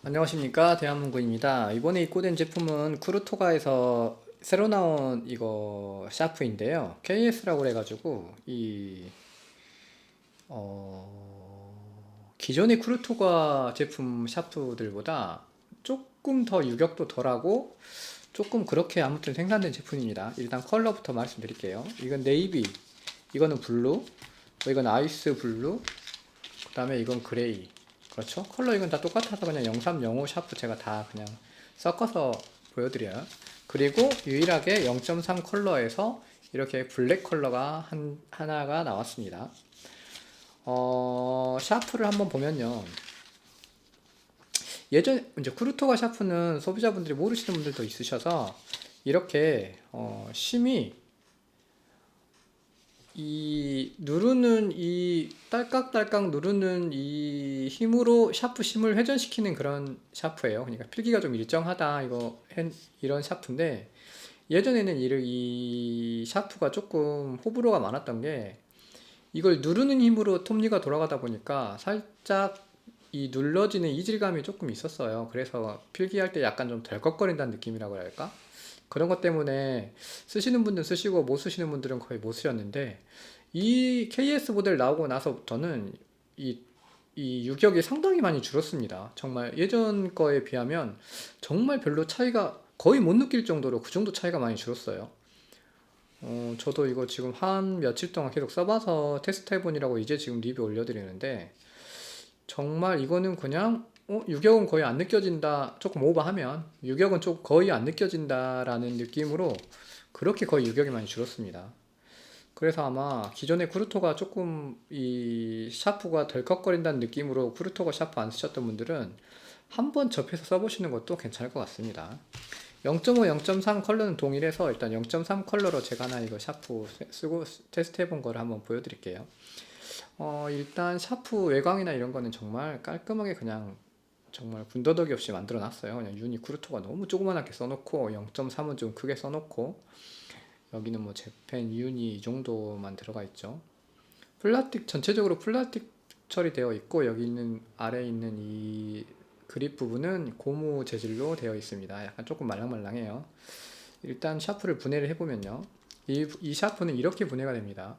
안녕하십니까. 대한문구입니다. 이번에 입고된 제품은 쿠르토가에서 새로 나온 이거 샤프인데요. KS라고 그래가지고 이 어, 기존의 쿠르토가 제품 샤프들보다 조금 더 유격도 덜하고 조금 그렇게 아무튼 생산된 제품입니다. 일단 컬러부터 말씀드릴게요. 이건 네이비 이거는 블루 이건 아이스 블루 그 다음에 이건 그레이 그렇죠? 컬러 이건 다 똑같아서 그냥 0305 샤프 제가 다 그냥 섞어서 보여드려요. 그리고 유일하게 0.3 컬러에서 이렇게 블랙 컬러가 한, 하나가 나왔습니다. 어, 샤프를 한번 보면요. 예전 이제 쿠르토가 샤프는 소비자분들이 모르시는 분들도 있으셔서 이렇게 어, 심이 이 누르는 이 딸깍딸깍 누르는 이 힘으로 샤프 심을 회전시키는 그런 샤프예요. 그러니까 필기가 좀 일정하다 이거 이런 샤프인데 예전에는 이, 이 샤프가 조금 호불호가 많았던 게 이걸 누르는 힘으로 톱니가 돌아가다 보니까 살짝 이 눌러지는 이질감이 조금 있었어요. 그래서 필기할 때 약간 좀 덜컥거린다는 느낌이라고 할까? 그런 것 때문에 쓰시는 분들은 쓰시고 못 쓰시는 분들은 거의 못 쓰셨는데 이 KS 모델 나오고 나서부터는 이, 이 유격이 상당히 많이 줄었습니다. 정말 예전 거에 비하면 정말 별로 차이가 거의 못 느낄 정도로 그 정도 차이가 많이 줄었어요. 어, 저도 이거 지금 한 며칠 동안 계속 써봐서 테스트 해보니라고 이제 지금 리뷰 올려드리는데 정말 이거는 그냥 어, 유격은 거의 안 느껴진다. 조금 오버하면 유격은 좀 거의 안 느껴진다라는 느낌으로 그렇게 거의 유격이 많이 줄었습니다. 그래서 아마 기존의 쿠르토가 조금 이 샤프가 덜컥거린다는 느낌으로 쿠르토가 샤프 안 쓰셨던 분들은 한번 접해서 써보시는 것도 괜찮을 것 같습니다. 0.5, 0.3 컬러는 동일해서 일단 0.3 컬러로 제가 하나 이거 샤프 쓰고 테스트 해본 거를 한번 보여드릴게요. 어, 일단 샤프 외광이나 이런 거는 정말 깔끔하게 그냥 정말 군더더기 없이 만들어 놨어요. 그냥 유니 쿠르토가 너무 조그만하게 써놓고 0.3은 좀 크게 써놓고 여기는 뭐 재팬, 유니 이 정도만 들어가 있죠. 플라스틱 전체적으로 플라스틱 처리되어 있고 여기 있는 아래 있는 이 그립 부분은 고무 재질로 되어 있습니다. 약간 조금 말랑말랑해요. 일단 샤프를 분해를 해보면요. 이, 이 샤프는 이렇게 분해가 됩니다.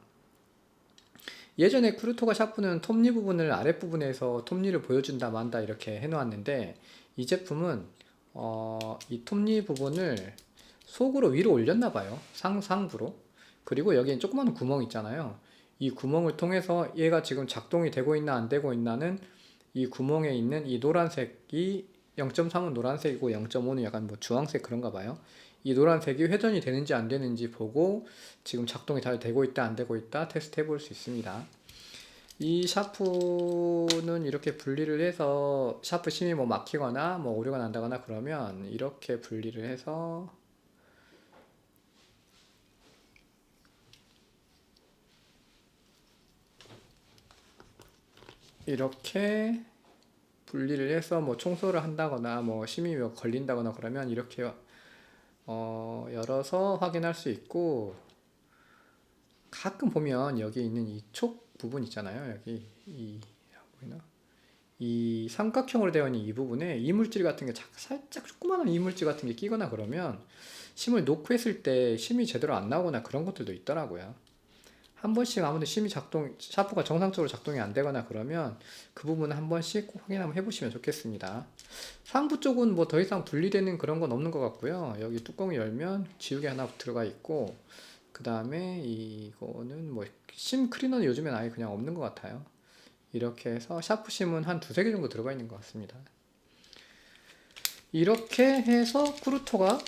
예전에 쿠르토가 샤프는 톱니 부분을 아랫부분에서 톱니를 보여준다 만다 이렇게 해놓았는데 이 제품은 어, 이 톱니 부분을 속으로 위로 올렸나 봐요. 상, 상부로. 그리고 여기에 조그마한 구멍 있잖아요. 이 구멍을 통해서 얘가 지금 작동이 되고 있나 안 되고 있나는 이 구멍에 있는 이 노란색이 0.3은 노란색이고 0.5는 약간 뭐 주황색 그런가 봐요. 이 노란색이 회전이 되는지 안 되는지 보고 지금 작동이 잘 되고 있다 안 되고 있다 테스트 해볼 수 있습니다. 이 샤프는 이렇게 분리를 해서 샤프 심이 뭐 막히거나 뭐 오류가 난다거나 그러면 이렇게 분리를 해서 이렇게 분리를 해서 뭐 청소를 한다거나 뭐뭐 걸린다거나 그러면 이렇게 어, 열어서 확인할 수 있고 가끔 보면 여기 있는 이 촉 부분 있잖아요. 여기 이 보이나? 이 삼각형으로 되어 있는 이 부분에 이물질 같은 게 자- 살짝 조그마한 이물질 같은 게 끼거나 그러면 심을 놓고 했을 때 심이 제대로 안 나오거나 그런 것들도 있더라고요. 한 번씩 아무튼 심이 작동, 샤프가 정상적으로 작동이 안 되거나 그러면 그 부분은 한 번씩 꼭 확인 한번 해보시면 좋겠습니다. 상부 쪽은 뭐 더 이상 분리되는 그런 건 없는 것 같고요. 여기 뚜껑을 열면 지우개 하나 들어가 있고, 그 다음에 이거는 뭐심 클리너는 요즘엔 아예 그냥 없는 것 같아요. 이렇게 해서 샤프 심은 한 두세 개 정도 들어가 있는 것 같습니다. 이렇게 해서 쿠르토가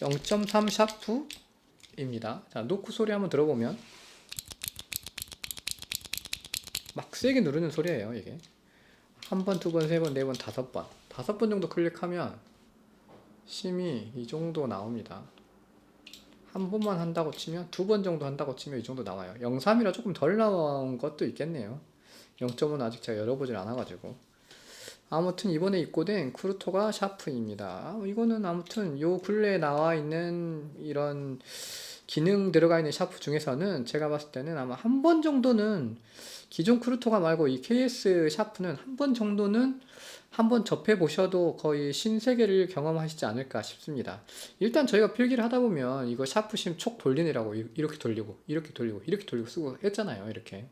0.3 샤프 입니다. 자, 노크 소리 한번 들어보면 막 세게 누르는 소리예요, 이게. 한 번, 두 번, 세 번, 네 번, 다섯 번. 다섯 번 정도 클릭하면 심이 이 정도 나옵니다. 한 번만 한다고 치면 두 번 정도 한다고 치면 이 정도 나와요. 0.3이라 조금 덜 나온 것도 있겠네요. 0.5는 아직 제가 열어보질 않아가지고. 아무튼 이번에 입고된 쿠르토가 샤프입니다. 이거는 아무튼 요 근래에 나와 있는 이런 기능 들어가 있는 샤프 중에서는 제가 봤을 때는 아마 한 번 정도는 기존 크루토가 말고 이 KS 샤프는 한 번 정도는 한번 접해 보셔도 거의 신세계를 경험하시지 않을까 싶습니다. 일단 저희가 필기를 하다 보면 이거 샤프심 촉 돌리느라고 이- 이렇게 돌리고 이렇게 돌리고 이렇게 돌리고 쓰고 했잖아요. 이렇게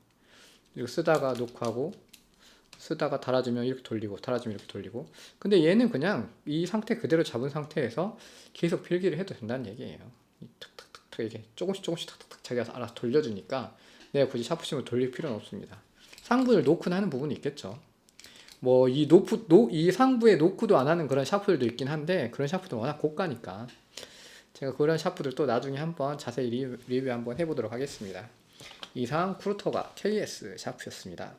이거 쓰다가 놓고 하고 쓰다가 달아주면 이렇게 돌리고 달아주면 이렇게 돌리고 근데 얘는 그냥 이 상태 그대로 잡은 상태에서 계속 필기를 해도 된다는 얘기예요. 이 탁탁탁탁 이게 조금씩 조금씩 탁탁탁 자기가 알아서 돌려주니까 내가 굳이 샤프심을 돌릴 필요는 없습니다. 상부를 노크는 하는 부분이 있겠죠. 뭐 이 노프 노, 이 상부에 노크도 안 하는 그런 샤프들도 있긴 한데 그런 샤프도 워낙 고가니까 제가 그런 샤프들 또 나중에 한번 자세히 리뷰, 리뷰 한번 해보도록 하겠습니다. 이상 크루터가 KS 샤프였습니다.